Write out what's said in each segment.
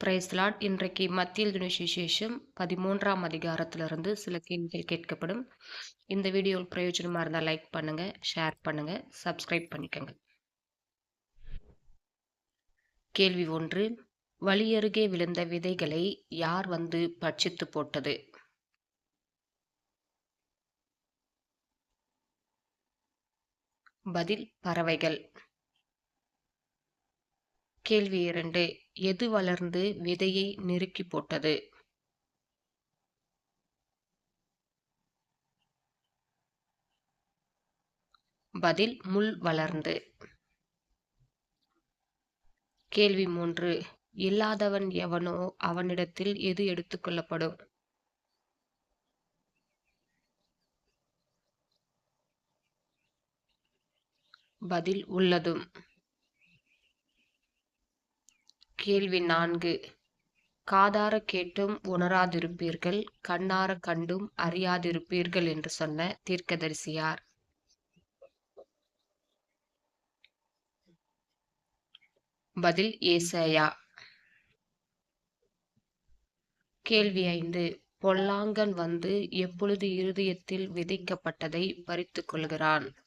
பிரைஸ்லாட் இன்றைக்கு மத்தியில் துணை விசேஷம் பதிமூன்றாம் அதிகாரத்திலிருந்து சில கேள்விகள் கேட்கப்படும். இந்த வீடியோ பிரயோஜனமாக இருந்தால் லைக் பண்ணுங்க ஷேர் பண்ணுங்க சப்ஸ்கிரைப் பண்ணிக்கோங்க. கேள்வி ஒன்று வழியருகே விழுந்த விதைகளை யார் வந்து பட்சித்து போட்டது? பதில் பறவைகள். கேள்வி இரண்டு. எது வளர்ந்து விதையை நெருக்கி போட்டது? பதில் முள் வளர்ந்து. கேள்வி மூன்று. இல்லாதவன் எவனோ அவனிடத்தில் எது எடுத்துக்கொள்ளப்படும் பதில் உள்ளதும். கேள்வி நான்கு. காதார கேட்டும் உணராதிருப்பீர்கள் கண்ணார கண்டும் அறியாதிருப்பீர்கள் என்று சொன்ன தீர்க்கதரிசியார். பதில் ஏசையா. கேள்வி ஐந்து. பொல்லாங்கன் வந்து எப்பொழுது இருதயத்தில் விதைக்கப்பட்டதை பறித்துக் கொள்கிறான்?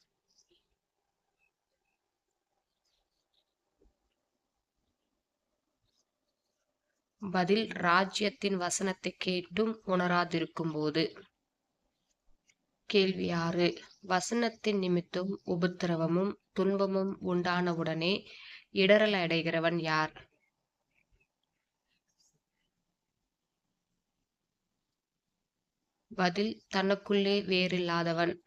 பதில் ராஜ்யத்தின் வசனத்தை கேட்டும் உணராதிருக்கும் போது கேள்வி ஆறு. வசனத்தின் நிமித்தம் உபத்திரவமும் துன்பமும் உண்டானவுடனே இடரல் அடைகிறவன் யார்? பதில் தனக்குள்ளே வேறில்லாதவன்.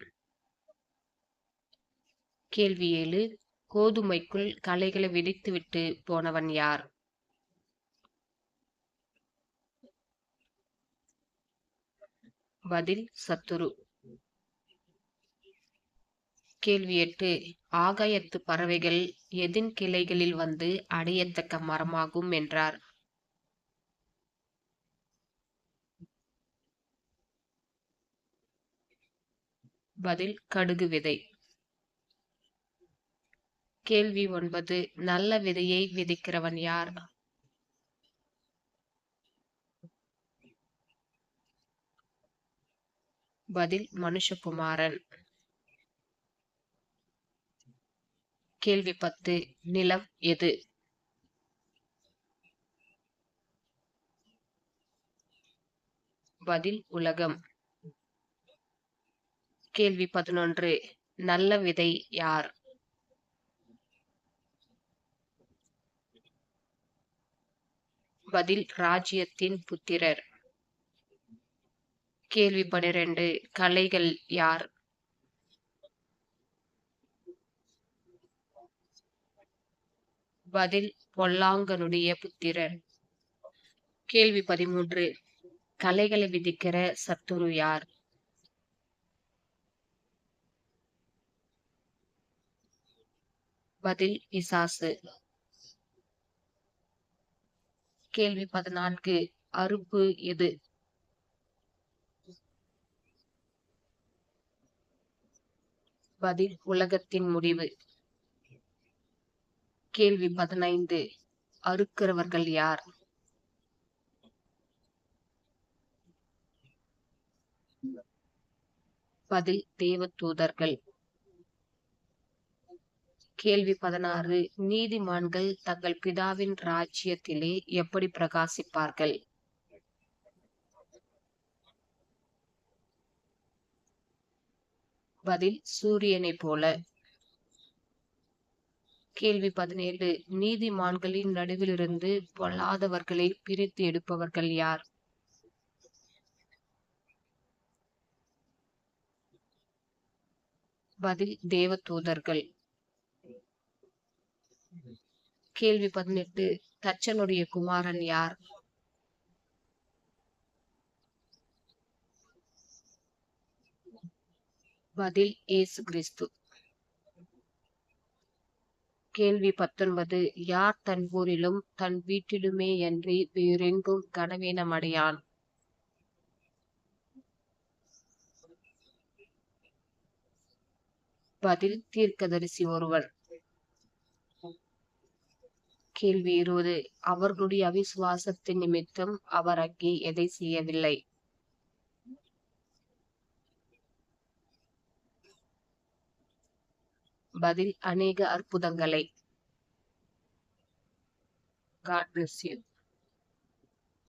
கேள்வி ஏழு. கோதுமைக்குள் கலைகளை விதைத்துவிட்டு போனவன் யார்? பதில் சத்துரு. கேள்வி எட்டு ஆகாயத்து பறவைகள் எதின் கிளைகளில் வந்து அடையத்தக்க மரமாகும் என்றார். பதில் கடுகு விதை. கேள்வி ஒன்பது நல்ல விதையை விதைக்கிறவன் யார்? பதில் மனுஷகுமாரன். கேள்வி பத்து நிலம் எது? பதில் உலகம். கேள்வி பதினொன்று நல்ல விதை யார்? பதில் ராஜ்யத்தின் புத்திரர். கேள்வி பனிரெண்டு கலைகள் யார்? பதில் பொல்லாங்கனுடைய புத்திரர் கேள்வி பதிமூன்று. கலைகளை விதிக்கிற சத்துரு யார்? பதில் பிசாசு. கேள்வி பதினான்கு. அறுப்பு எது? பதில் உலகத்தின் முடிவு. கேள்வி பதினைந்து. அறுக்கிறவர்கள் யார்? பதில் தேவ தூதர்கள் கேள்வி பதினாறு. நீதிமான்கள் தங்கள் பிதாவின் ராஜ்யத்திலே எப்படி பிரகாசிப்பார்கள்? பதில் சூரியனை போல. கேள்வி பதினேழு. நீதிமான்களின் நடுவிலிருந்து பொல்லாதவர்களை பிரித்து எடுப்பவர்கள் யார்? பதில் தேவதூதர்கள். கேள்வி பதினெட்டு. தச்சனுடைய குமாரன் யார்? பதில் ஏசு கிறிஸ்து. கேள்வி பத்தொன்பது யார் தன் ஊரிலும் தன் வீட்டிலுமே அன்றி வேறெங்கும் கனவீனமடையான்? பதில் தீர்க்கதரிசி ஒருவர். கேள்வி இருபது அவர்களுடைய அவிசுவாசத்தின் நிமித்தம் அவர் அங்கே எதை செய்யவில்லை? பதில் அநேக அற்புதங்களை God bless you.